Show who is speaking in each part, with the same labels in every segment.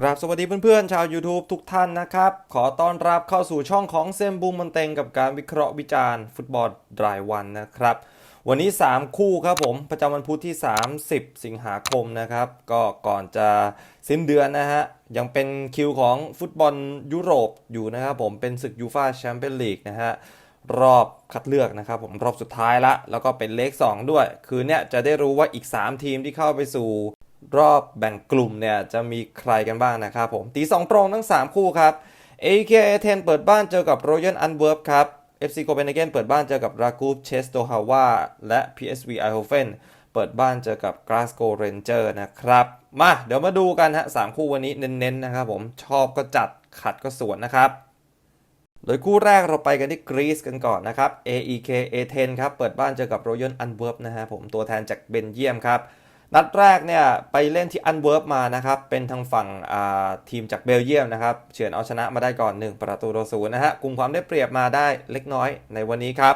Speaker 1: กราบสวัสดีเพื่อนๆ ชาว YouTube ทุกท่านนะครับ ขอต้อนรับเข้าสู่ช่องของเซมบูมมันเต็งกับการวิเคราะห์วิจารณ์ฟุตบอลรายวันนะครับ วันนี้ 3 คู่ครับผม ประจำวันพุธที่ 30 สิงหาคมนะครับ ก็ก่อนจะสิ้นเดือนนะฮะ ยังเป็นคิวของฟุตบอลยุโรปอยู่นะครับผมเป็นศึกยูฟาแชมเปี้ยนลีกนะฮะรอบคัดเลือกนะครับผมรอบสุดท้ายละ แล้วก็เป็นเลข2ด้วย คือเนี่ยจะได้รู้ว่าอีก 3 ทีมที่เข้าไปสู่ รอบแบ่งกลุ่มเนี่ยจะมีใครกันบ้างนะครับผมตี2ตรงทั้ง 3 คู่ครับ AK Athens เปิดบ้านเจอกับ Royal Antwerp ครับ FC Copenhagen เปิดบ้านเจอกับ Ragut c h e s t o h a w a และ PSV Eindhoven เปิดบ้านเจอกับ Glasgow Ranger นะครับ มาเดี๋ยวมาดูกันฮะสามคู่วันนี้เน้นๆนะครับผมชอบก็จัดขัดก็สวนนะครับโดยคู่แรกเราไปกันที่กรีซกันก่อนนะครับ AEK A10 ครับเปิดบ้านเจอกับ Royal Antwerp นะฮะผมตัวแทนจากเบนเยียมครับ นัดแรกเนี่ยไปเล่นที่อันเวิร์ปมานะครับเป็นทางฝั่งทีมจากเบลเยียมนะครับเฉือนเอาชนะมาได้ก่อน 1 ประตูต่อศูนย์นะฮะกลุ่มความได้เปรียบมาได้เล็กน้อยในวันนี้ครับ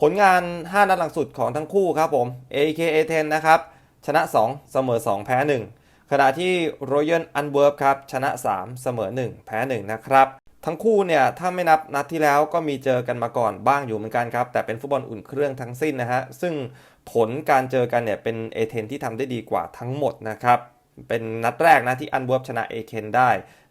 Speaker 1: ผลงาน 5 นัดหลังสุดของทั้งคู่ครับผม AKA 10นะครับชนะ 2 เสมอ 2 แพ้ 1 ขณะที่ Royal Antwerp ครับชนะ 3 เสมอ 1 แพ้ 1 นะครับ ทั้งคู่เนี่ยถ้าไม่นับนัดที่แล้วก็มีเจอกันมาก่อนบ้างอยู่เหมือนกันครับ แต่เป็นฟุตบอลอุ่นเครื่องทั้งสิ้นนะฮะ ซึ่งผลการเจอกันเนี่ยเป็นเอเทนที่ทำได้ดีกว่าทั้งหมดนะครับ เป็นนัดแรกนะที่อันเวิร์บชนะเอเคนได้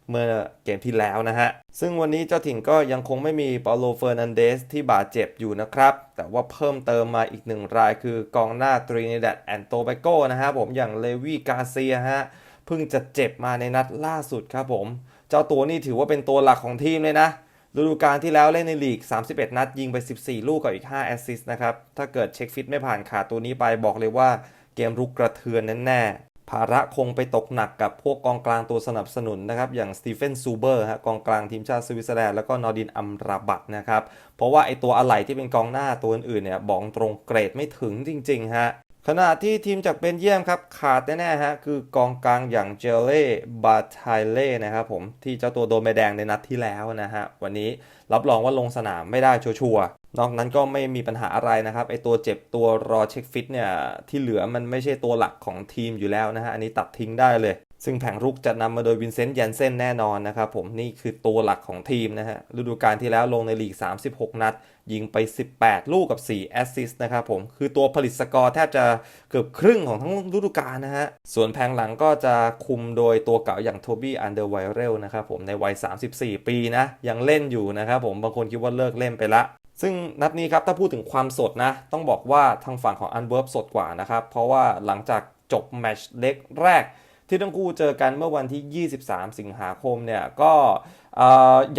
Speaker 1: เมื่อเกมที่แล้วนะฮะ ซึ่งวันนี้เจ้าถิ่นก็ยังคงไม่มีเปาโลเฟอร์นันเดสที่บาดเจ็บอยู่นะครับ แต่ว่าเพิ่มเติมมาอีกหนึ่งรายคือกองหน้าตรีนิดัดแอนโตเบโกนะฮะผมอย่างเลวีกาเซียฮะเพิ่งจะเจ็บมาในนัดล่าสุดครับผม เจ้าตัวนี่ถือว่าเป็นตัวหลักของทีมเลยนะฤดูกาลที่แล้วเล่นในลีก 31 นัด ยิงไป 14 ลูกกับอีก 5 แอสซิสต์นะครับ ถ้าเกิดเช็คฟิตไม่ผ่านขาดตัวนี้ไปบอกเลยว่าเกมรุกกระเทือนแน่ๆภาระคงไปตกหนักกับพวกกองกลางตัวสนับสนุนนะครับ อย่างสตีเฟนซูเบอร์ฮะกองกลางทีมชาติสวิตเซอร์แลนด์แล้วก็นอร์ดินอัมราบัตนะครับ เพราะว่าไอตัวอะไหล่ที่เป็นกองหน้าตัวอื่นๆเนี่ยบอกตรงเกรดไม่ถึงจริงๆฮะ ขณะที่ทีมจากเบนเยียมครับขาดแน่ๆฮะคือกองกลางอย่างเจเล่บาทายเล่นะครับผมที่เจ้าตัวโดนใบแดงในนัดที่แล้วนะฮะวันนี้รับรองว่าลงสนามไม่ได้ชัวร์นอกนั้นก็ไม่มีปัญหาอะไรนะครับไอตัวเจ็บตัวรอเช็คฟิตเนี่ยที่เหลือมันไม่ใช่ตัวหลักของทีมอยู่แล้วนะฮะอันนี้ตัดทิ้งได้เลย ซึ่งแผงรุกจะนำมาโดยวินเซนต์ยันเซนแน่นอนนะครับผมนี่คือตัวหลักของทีมนะฮะฤดูกาลที่แล้วลงในลีก 36 นัด ยิงไป 18 ลูกกับ 4 แอสซิสต์นะครับผมคือตัวผลิตสกอร์แทบจะเกือบครึ่งของทั้งฤดูกาลนะฮะส่วนแผงหลังก็จะคุมโดยตัวเก่าอย่างโทบี้อันเดอร์ไวเรลนะครับผมในวัย 34 ปีนะ ยังเล่นอยู่นะครับผมบางคนคิดว่าเลิกเล่นไปละซึ่งนัดนี้ครับถ้าพูดถึงความสดนะ ต้องบอกว่าทางฝั่งของอันเวิร์บสดกว่านะครับ เพราะว่าหลังจากจบแมชเล็กแรก ที่ทั้งคู่เจอกันเมื่อวันที่ 23 สิงหาคมเนี่ยก็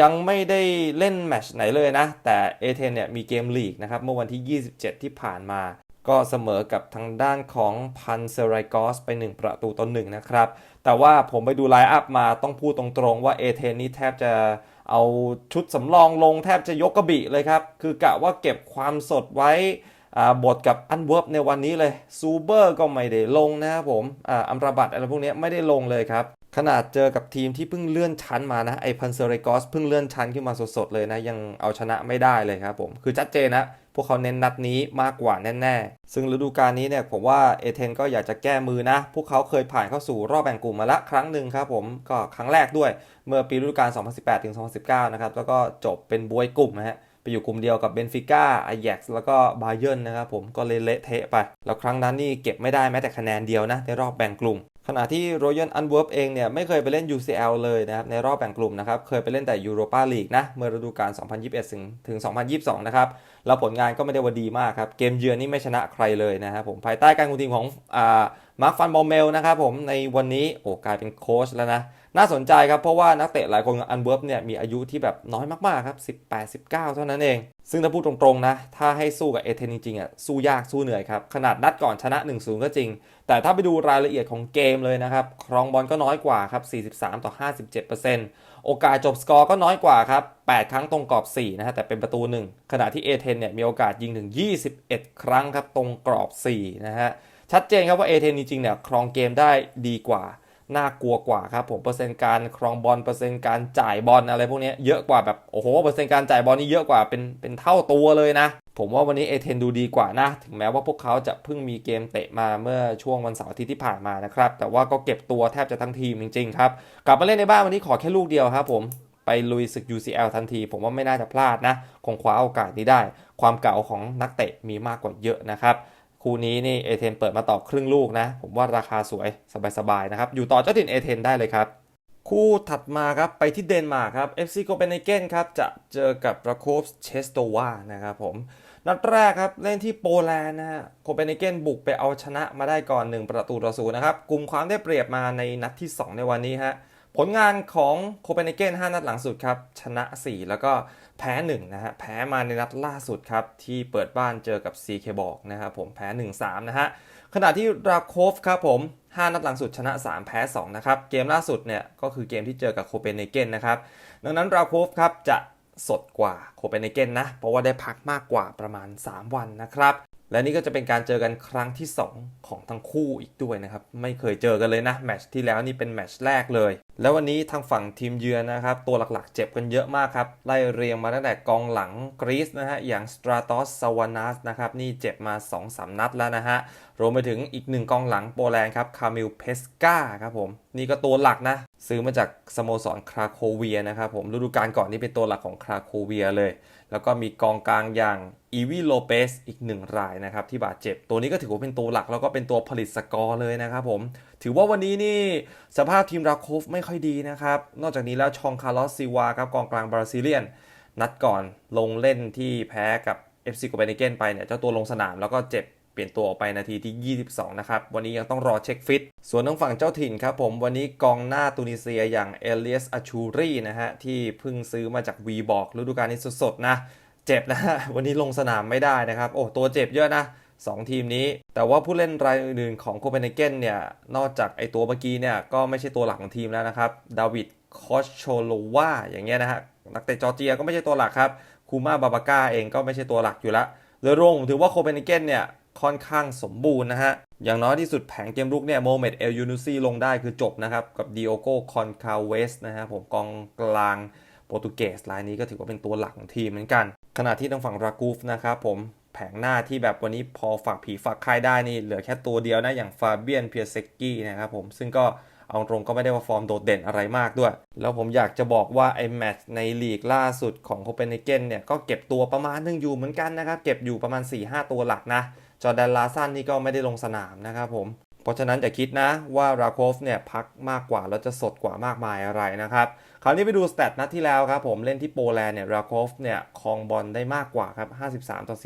Speaker 1: ยังไม่ได้เล่นแมตช์ไหนเลยนะ แต่เอเธนเนี่ยมีเกมลีกนะครับเมื่อวันที่ 27 ที่ผ่านมา ก็เสมอกับทางด้านของพันเซไรกอสไป 1 ประตูต่อหนึ่งนะครับ แต่ว่าผมไปดูไลน์อัพมาต้องพูดตรงๆว่าเอเธนนี่แทบจะเอาชุดสำรองลงแทบจะยกกระบี่เลยครับ คือกะว่าเก็บความสดไว้ บทกับอันเวิร์บในวันนี้เลยซูเบอร์ก็ไม่ได้ลงนะครับผมอัมราบัตอะไรพวกนี้ไม่ได้ลงเลยครับขนาดเจอกับทีมที่เพิ่งเลื่อนชั้นมานะไอพันเซเรกอสเพิ่งเลื่อนชั้นขึ้นมาสดๆเลยนะ ยังเอาชนะไม่ได้เลยครับผม คือชัดเจนนะ พวกเขาเน้นนัดนี้มากกว่าแน่ๆ ซึ่งฤดูกาลนี้เนี่ยผมว่าเอเธนก็อยากจะแก้มือนะ พวกเขาเคยผ่านเข้าสู่รอบแบ่งกลุ่มมาละครั้งหนึ่งครับผมก็ครั้งแรกด้วยเมื่อปีฤดูกาล 2018-2019 นะครับแล้วก็จบเป็นบวยกลุ่มนะฮะ ไปอยู่กลุ่มเดียวกับเบนฟิก้าไอแย็กซ์แล้วก็บาเยิร์นนะครับผมก็เลยเละเทะไป แล้วครั้งนั้นนี่เก็บไม่ได้แม้แต่คะแนนเดียวนะในรอบแบ่งกลุ่ม ขณะที่ Royal Antwerp เองเนี่ยไม่เคยไปเล่น UCL เลยนะครับในรอบแบ่งกลุ่มนะครับเคยไปเล่นแต่ Europa League นะเมื่อฤดูกาล 2021 ถึงถึง 2022 นะครับแล้วผลงานก็ไม่ได้ว่าดีมากครับเกมเยือนนี่ไม่ชนะใครเลยนะครับผมภายใต้การคุมทีมของอ่ามาร์คฟันบอมเมลนะครับผมในวันนี้โอ้กลายเป็นโค้ชแล้วนะ น่าสนใจครับ เพราะว่านักเตะหลายคนของอันเวิร์บเนี่ยมีอายุที่แบบน้อยมาก ๆ ครับ 18 19 เท่านั้นเอง ซึ่งถ้าพูดตรง ๆ นะ ถ้าให้สู้กับเอเธนจริงๆอะสู้ยากสู้เหนื่อยครับ ขนาดนัดก่อนชนะ 1-0 ก็จริง แต่ถ้าไปดูรายละเอียดของเกมเลยนะครับ ครองบอลก็น้อยกว่าครับ 43 ต่อ 57%โอกาสจบสกอร์ก็น้อยกว่าครับ 8 ครั้งตรงกรอบ 4 นะฮะแต่เป็นประตู 1 ขณะที่เอเธนเนี่ยมีโอกาสยิงถึง 21 ครั้งครับตรงกรอบ 4 นะฮะชัดเจนครับว่าเอเธนจริงๆเนี่ยครองเกมได้ดีกว่า น่ากลัวกว่าครับผมเปอร์เซ็นต์การครองบอลเปอร์เซ็นต์การจ่ายบอลอะไรพวกนี้เยอะกว่าแบบโอ้โหเปอร์เซ็นต์การจ่ายบอลนี่เยอะกว่าเป็นเป็นเท่าตัวเลยนะ ผมว่าวันนี้เอเทนดูดีกว่านะ ถึงแม้ว่าพวกเขาจะเพิ่งมีเกมเตะมาเมื่อช่วงวันเสาร์อาทิตย์ที่ผ่านมานะครับ แต่ว่าก็เก็บตัวแทบจะทั้งทีมจริงๆครับ กลับมาเล่นในบ้านวันนี้ขอแค่ลูกเดียวครับผมไปลุยศึก UCL ทันที ผมว่าไม่น่าจะพลาดนะ คงคว้าโอกาสนี้ได้ ความเก่าของนักเตะมีมากกว่าเยอะนะครับ คู่นี้นี่เอเทนเปิดมาต่อครึ่งลูกนะ ผมว่าราคาสวยสบายๆนะครับ อยู่ต่อเจ้าถิ่นเอเทนได้เลยครับ คู่ถัดมาครับ ไปที่เดนมาร์กครับ FC โ o เปนเ h เกนครับ จะเจอกับราโคฟเชสโตวานะครับผม นัดแรกครับ เล่นที่โปแลนด์นะฮะโคเปนเ h เกนบุกไปเอาชนะมาได้ก่อน 1 ประตูต่อศูนย์นะครับกลุ่มความได้เปรียบมาในนัดที่ 2 ในวันนี้ฮะผลงานของโคเปนเ h เกน5นัดหลังสุดครับชนะ 4 แล้วก็ แพ้1นะฮะแพ้มาในนัดล่าสุดครับที่เปิดบ้านเจอกับ CK บอกนะครับผมแพ้ 1-3 นะฮะขณะที่ราโคฟครับผม 5 นัดหลังสุดชนะ 3 แพ้2นะครับเกมล่าสุดเนี่ยก็คือเกมที่เจอกับโคเปนเฮเกนนะครับดังนั้นราโคฟครับจะสดกว่าโคเปนเฮเกนนะเพราะว่าได้พักมากกว่าประมาณ 3 วันนะครับ และนี่ก็จะเป็นการเจอกันครั้งที่ 2 ของทั้งคู่อีกด้วยนะครับ ไม่เคยเจอกันเลยนะแมตช์ที่แล้วนี่เป็นแมตช์แรกเลย แล้ววันนี้ทางฝั่งทีมเยือนนะครับ ตัวหลักๆเจ็บกันเยอะมากครับ ไล่เรียงมาตั้งแต่กองหลังกรีซนะฮะ อย่างสตราตอสซาวานัสนะครับ นี่เจ็บมา 2-3 นัดแล้วนะฮะ รวมไปถึงอีกหนึ่งกองหลังโปแลนด์ครับคามิลเพสกาครับผมนี่ก็ตัวหลักนะ ซื้อมาจากสโมสรคราโคเวียนะครับผมฤดูกาลก่อนนี่เป็นตัวหลักของคราโคเวียเลย แล้วก็มีกองกลางอย่างอีวีโลเปสอีกหนึ่งรายนะครับที่บาดเจ็บ ตัวนี้ก็ถือว่าเป็นตัวหลักแล้วก็เป็นตัวผลิตสกอร์เลยนะครับผม ถือว่าวันนี้นี่สภาพทีมราโคฟไม่ค่อยดีนะครับ นอกจากนี้แล้วชองคาร์ลอสซิวาครับกองกลางบราซิเลียน นัดก่อนลงเล่นที่แพ้กับ FC โกเปนเฮเกนไปเนี่ยเจ้าตัวลงสนามแล้วก็เจ็บ เปลี่ยนตัวออกไปนาทีที่ 22 นะครับ วันนี้ยังต้องรอเช็คฟิต ส่วนทางฝั่งเจ้าถิ่นครับผม วันนี้กองหน้าตูนิเซียอย่างเอเลียสอาชูรีนะฮะ ที่เพิ่งซื้อมาจากวีบอกฤดูกาลนี้สดๆนะ เจ็บนะฮะ วันนี้ลงสนามไม่ได้นะครับ โอ้ ตัวเจ็บเยอะนะ2 ทีมนี้ แต่ว่าผู้เล่นรายอื่นๆของโคเปนเฮเกนเนี่ย นอกจากไอตัวเมื่อกี้เนี่ย ก็ไม่ใช่ตัวหลักของทีมแล้วนะครับ ดาวิดคอชโชโลวาอย่างเงี้ยนะฮะ นักเตะจอร์เจียก็ไม่ใช่ตัวหลักครับ คูมาบาบาก้าเองก็ไม่ใช่ตัวหลักอยู่ล้วโดยรวมผมถือว่าโคเปนเฮเกนเนี่ย ค่อนข้างสมบูรณ์นะฮะ อย่างน้อยที่สุดแผงเกมรุกเนี่ยโมเมดเอลยูนูซีลงได้คือจบนะครับ กับดิโอโกคอนคาเวสนะฮะผมกองกลางโปรตุเกสรายนี้ก็ถือว่าเป็นตัวหลักของทีมเหมือนกัน ขณะที่ทางฝั่งรากูฟนะครับผมแผงหน้าที่แบบวันนี้พอฝากผีฝากค่ายได้นี่เหลือแค่ตัวเดียวนะ อย่างฟาเบียนเพียเซกกี้นะครับผมซึ่งก็เอาตรงก็ไม่ได้ว่าฟอร์มโดดเด่นอะไรมากด้วย แล้วผมอยากจะบอกว่าไอ้แมตช์ในลีกล่าสุดของโคเปนเฮเกนเนี่ย ก็เก็บตัวประมาณหนึงอยู่เหมือนกันนะครับ เก็บอยู่ประมาณ 4-5 ตัวหลักนะ จอร์แดนลาซันนี่ก็ไม่ได้ลงสนามนะครับผม เพราะฉะนั้นอย่าคิดนะว่าราโคฟเนี่ยพักมากกว่าแล้วจะสดกว่ามากมายอะไรนะครับ คราวนี้ไปดูสเตตนัดที่แล้วครับผมเล่นที่โปแลนด์เนี่ยราโคฟเนี่ยคองบอลได้มากกว่าครับ 53 ต่อ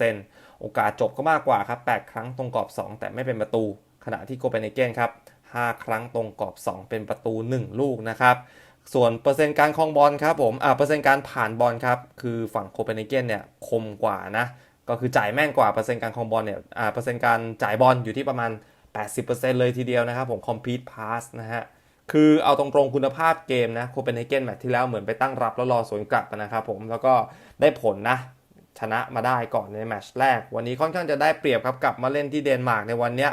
Speaker 1: 47%โอกาสจบก็มากกว่าครับ 8 ครั้งตรงกรอบ 2 แต่ไม่เป็นประตู ขณะที่โคเปนเฮเกนครับ 5 ครั้งตรงกรอบ 2 เป็นประตู 1 ลูกนะครับส่วนเปอร์เซ็นต์การคองบอลครับผม อ่า เปอร์เซ็นต์การผ่านบอลครับ คือฝั่งโคเปนเฮเกนเนี่ยคมกว่านะ ก็คือจ่ายแม่นกว่าเปอร์เซ็นต์การคองบอลเนี่ยอ่าเปอร์เซ็นต์การจ่ายบอลอยู่ที่ประมาณ 80%เลยทีเดียวนะครับผม complete pass นะฮะคือเอาตรงๆคุณภาพเกมนะโคเปนเฮเกนแมตช์ที่แล้วเหมือนไปตั้งรับแล้วรอสวนกลับนะครับผมแล้วก็ได้ผลนะชนะมาได้ก่อนในแมตช์แรก วันนี้ค่อนข้างจะได้เปรียบครับกลับมาเล่นที่เดนมาร์กในวันนี้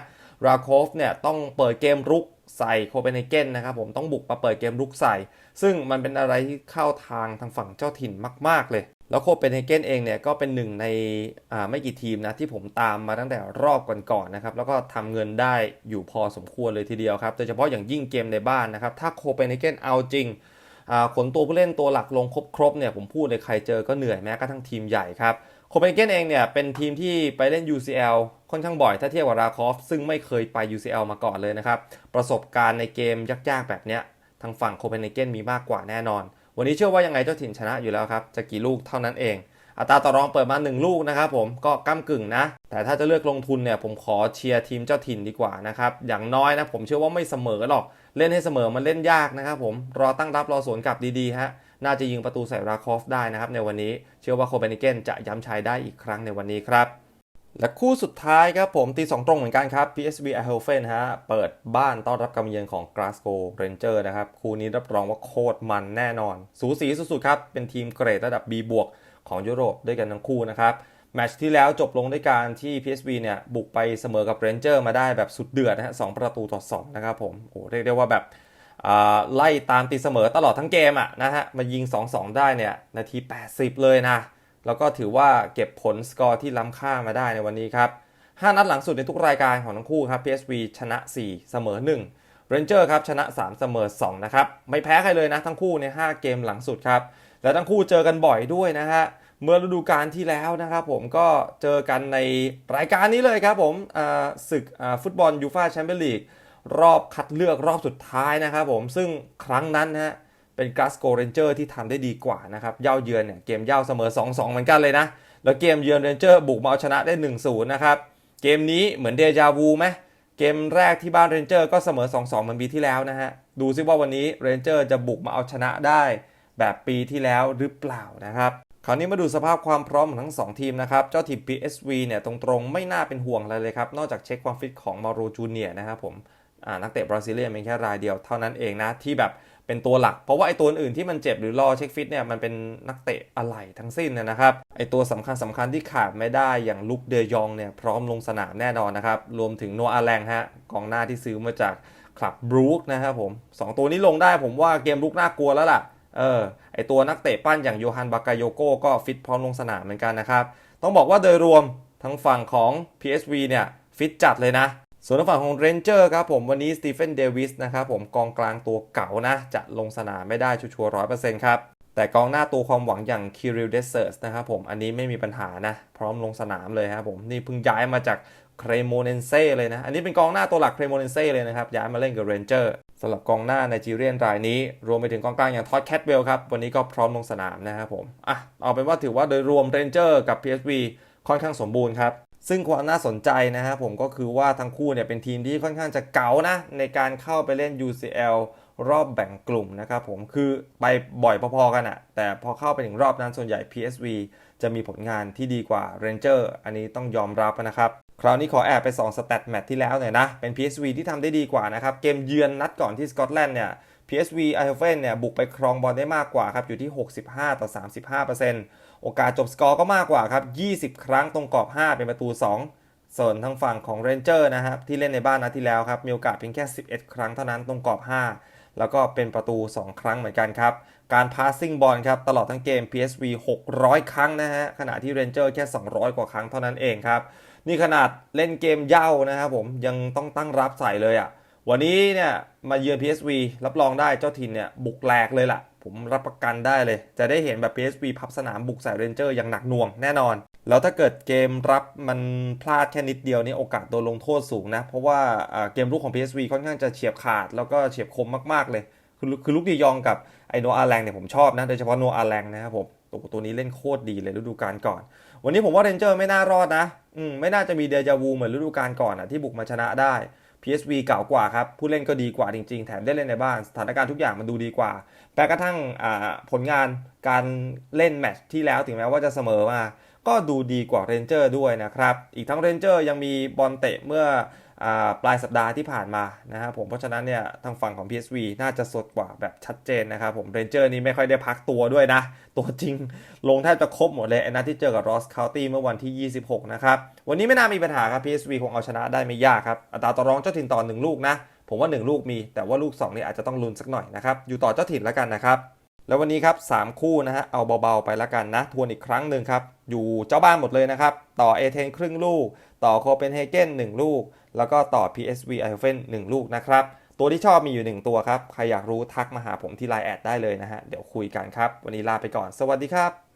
Speaker 1: ราโคฟเนี่ยต้องเปิดเกมรุกใส่โคเปนเฮเกนนะครับผมต้องบุกมาเปิดเกมรุกใส่ ซึ่งมันเป็นอะไรที่เข้าทางทางฝั่งเจ้าถิ่นมาก ๆ เลย แล้วโคเปนเฮเกนเองเนี่ยก็เป็นหนึ่งในไม่กี่ทีมนะที่ผมตามมาตั้งแต่รอบก่อนๆนะครับแล้วก็ทำเงินได้อยู่พอสมควรเลยทีเดียวครับโดยเฉพาะอย่างยิ่งเกมในบ้านนะครับถ้าโคเปนเฮเกนเอาจริงขนตัวผู้เล่นตัวหลักลงครบๆเนี่ยผมพูดเลยใครเจอก็เหนื่อยแม้กระทั่งทีมใหญ่ครับโคเปนเฮเกนเองเนี่ยเป็นทีมที่ไปเล่น UCL ค่อนข้างบ่อยถ้าเทียบกับราคอฟซึ่งไม่เคยไป UCL มาก่อนเลยนะครับประสบการณ์ในเกมยากๆแบบเนี้ยทางฝั่งโคเปนเฮเกนมีมากกว่าแน่นอน วันนี้เชื่อว่ายังไงเจ้าถิ่นชนะอยู่แล้วครับ จะกี่ลูกเท่านั้นเอง อัตราต่อรองเปิดมา 1 ลูกนะครับผมก็ก้ากึ่งนะ แต่ถ้าจะเลือกลงทุนเนี่ยผมขอเชียร์ทีมเจ้าถิ่นดีกว่านะครับอย่างน้อยนะผมเชื่อว่าไม่เสมอหรอกเล่นให้เสมอมันเล่นยากนะครับผมรอตั้งรับรอสวนกลับดีๆฮะน่าจะยิงประตูใส่ราคอฟได้นะครับในวันนี้เชื่อว่าโคเปนเฮเกนจะย้ำชัยได้อีกครั้งในวันนี้ครับ และคู่สุดท้ายครับผมตี2ตรงเหมือนกันครับ PSV Eindhoven ฮะเปิดบ้านต้อนรับการมเยือนของ Glasgow Rangers นะครับ คู่นี้รับรองว่าโคตรมันแน่นอน สูสีสุดๆครับ เป็นทีมเกรดระดับ B บวกของยุโรปด้วยกันทั้งคู่นะครับ แมตช์ที่แล้วจบลงด้วยการที่ PSV เนี่ย บุกไปเสมอกับ Rangers มาได้แบบสุดเดือดนะฮะสประตูต่อ2นะครับผมโอ้เรียกได้ว่าแบบไล่ตามตีเสมอตลอดทั้งเกมอะนะฮะมายิง 2-2 ได้เนี่ยนาที 80 เลยนะ แล้วก็ถือว่าเก็บผลสกอร์ที่ล้ำค่ามาได้ในวันนี้ครับ 5 นัดหลังสุดในทุกรายการของทั้งคู่ครับ PSV ชนะ 4 เสมอ 1 Ranger ครับชนะ 3 เสมอ 2 นะครับ ไม่แพ้ใครเลยนะทั้งคู่ใน 5 เกมหลังสุดครับ และทั้งคู่เจอกันบ่อยด้วยนะฮะ เมื่อฤดูกาลที่แล้วนะครับผมก็เจอกันในรายการนี้เลยครับผมศึกฟุตบอลยูฟาแชมเปี้ยนลีกรอบคัดเลือกรอบสุดท้ายนะครับผมซึ่งครั้งนั้นนะฮะ เป็นก a สโกเรนเจอร์ที่ทำได้ดีกว่านะครับเย่าเยือนเนี่ยเกมเย่าเสมอ 2-2 เหมือนกันเลยนะ แล้วเกมเยือนเรนเจอร์บุกมาเอาชนะได้ 1-0 นะครับ เกมนี้เหมือนเดจาวูไหมเกมแรกที่บ้านเรนเจอร์ก็เสมอ 2-2 เหมือนปีที่แล้วนะฮะ ดูซิว่าวันนี้เรนเจอร์จะบุกมาเอาชนะได้ แบบปีที่แล้วหรือเปล่านะครับคราวนี้มาดูสภาพความพร้อมของทั้ง 2 ทีมนะครับ เจ้าทีม PSV เนี่ยตรงๆ ไม่น่าเป็นห่วงอะไรเลยครับ นอกจากเช็คความฟิตของมาโรจูเนียนะครับผมนักเตะบราซิเลียนเป็นแค่รายเดียวเท่านั้นเองนะ ที่แบบ เป็นตัวหลัก เพราะว่าไอ้ตัวอื่นที่มันเจ็บหรือรอเช็คฟิตเนี่ยมันเป็นนักเตะอะไหล่ทั้งสิ้นนะครับไอ้ตัวสำคัญสำคัญที่ขาดไม่ได้อย่างลุกเดยองเนี่ยพร้อมลงสนามแน่นอนนะครับรวมถึงโนอาแรงฮะกองหน้าที่ซื้อมาจากคลับบรูคนะครับผมสองตัวนี้ลงได้ผมว่าเกมลุกน่ากลัวแล้วล่ะเออไอตัวนักเตะปั้นอย่างโยฮันบากาโยโกก็ฟิตพร้อมลงสนามเหมือนกันนะครับต้องบอกว่าโดยรวมทั้งฝั่งของ PSV เนี่ยฟิตจัดเลยนะ ส่วนทางฝั่งของ Ranger ครับผมวันนี้สตีเฟนเดวิสนะครับผมกองกลางตัวเก่านะ จะลงสนามไม่ได้ชัวร์ร้อยเปอร์เซ็นต์ครับ แต่กองหน้าตัวความหวังอย่างคิริลเดเซอร์สนะครับผมอันนี้ไม่มีปัญหานะ พร้อมลงสนามเลยครับผมนี่เพิ่งย้ายมาจากเครโมเนนเซ่เลยนะ อันนี้เป็นกองหน้าตัวหลักเครโมเนนเซ่เลยนะครับ ย้ายมาเล่นกับเรนเจอร์สำหรับกองหน้าไนจีเรียนรายนี้ รวมไปถึงกองกลางอย่างท็อดแคทเวลครับ วันนี้ก็พร้อมลงสนามนะครับผมอะเอาเป็นว่าถือว่าโดยรวมเรนเจอร์กับ PSV ค่อนข้างสมบูรณ์ครับ ซึ่งความน่าสนใจนะครับผมก็คือว่าทั้งคู่เนี่ยเป็นทีมที่ค่อนข้างจะเก๋านะ ในการเข้าไปเล่น UCL รอบแบ่งกลุ่มนะครับผมคือไปบ่อยพอๆกันอะแต่พอเข้าไปถึงรอบนั้นส่วนใหญ่ PSV จะมีผลงานที่ดีกว่า Ranger อันนี้ต้องยอมรับนะครับคราวนี้ขอแอบไป2สแตทแมตช์ที่แล้วหน่อยนะ เป็น PSV ที่ทำได้ดีกว่านะครับ เกมเยือนนัดก่อนที่สกอตแลนด์เนี่ย PSV i h o f e n เนี่ยบุกไปครองบอลได้มากกว่าครับ อยู่ที่ 65 ต่อ 35% โอกาสจบสกอร์ก็มากกว่าครับ 20 ครั้งตรงกรอบ 5 เป็นประตู 2 ส่วนทางฝั่งของ Ranger นะครับที่เล่นในบ้านนัดที่แล้วครับมีโอกาสเพียงแค่ 11 ครั้งเท่านั้นตรงกรอบ 5 แล้วก็เป็นประตู 2 ครั้งเหมือนกันครับ การพาสซิ่งบอลครับตลอดทั้งเกม PSV 600 ครั้งนะฮะขณะที่ Ranger แค่ 200 กว่าครั้งเท่านั้นเองครับนี่ขนาดเล่นเกมเย่านะครับผมยังต้องตั้งรับใส่เลยอะ่ะวันนี้เนี่ยมาเยือน PSV รับรองได้เจ้าถิ่นเนี่ยบุกแหลกเลยล่ะ ผมรับประกันได้เลย จะได้เห็นแบบ PSV พับสนามบุกใส่เรนเจอร์อย่างหนักหน่วงแน่นอน แล้วถ้าเกิดเกมรับมันพลาดแค่นิดเดียวนี่โอกาสโดนลงโทษสูงนะ เพราะว่าเกมลุกของ PSV ค่อนข้างจะเฉียบขาด แล้วก็เฉียบคมมากๆเลย คือคือลูกดียองกับไอโนอาแรงเนี่ยผมชอบนะ โดยเฉพาะโนอาแรงนะครับผมตัวตัวนี้เล่นโคตรดีเลยฤดูกาลก่อน วันนี้ผมว่าเรนเจอร์ไม่น่ารอดนะ อืมไม่น่าจะมีเดจาวูเหมือนฤดูกาลก่อนอะที่บุกมาชนะได้ PSV เก่ากว่าครับ ผู้เล่นก็ดีกว่าจริง ๆ แถมได้เล่นในบ้าน สถานการณ์ทุกอย่างมันดูดีกว่าแม้กระทั่งผลงานการเล่นแมตช์ที่แล้วถึงแม้ว่าจะเสมอมา ก็ดูดีกว่าเรนเจอร์ด้วยนะครับ อีกทั้งเรนเจอร์ยังมีบอลเตะเมื่อ ปลายสัปดาห์ที่ผ่านมานะครับผมเพราะฉะนั้นเนี่ยทางฝั่งของ PSV น่าจะสดกว่าแบบชัดเจนนะครับผมเรนเจอร์นี้ไม่ค่อยได้พักตัวด้วยนะ ตัวจริงลงแทบจะครบหมดเลยนัดที่เจอกับรอสคาวตี้เมื่อวันที่ 26 นะครับ วันนี้ไม่น่ามีปัญหาครับ PSV คงเอาชนะได้ไม่ยากครับ อัตราต่อรองเจ้าถิ่นต่อ 1 ลูกนะ ผมว่า 1 ลูกมี แต่ว่าลูก2นี่อาจจะต้องลุ้นสักหน่อยนะครับอยู่ต่อเจ้าถิ่นแล้วกันนะครับแล้ววันนี้ครับ3คู่นะฮะเอาเบาๆไปแล้วกันนะทวนอีกครั้งหนึ่งครับอยู่เจ้าบ้านหมดเลยนะครับต่อเอเธนครึ่งลูก ต่อโคเปนเฮเกน1ลูก แล้วก็ต่อ PSV e i h o f e n 1 ลูกนะครับ ตัวที่ชอบมีอยู่ 1 ตัวครับ ใครอยากรู้ทักมาหาผมที่ไลน์แอดได้เลยนะฮะ เดี๋ยวคุยกันครับ วันนี้ลาไปก่อน สวัสดีครับ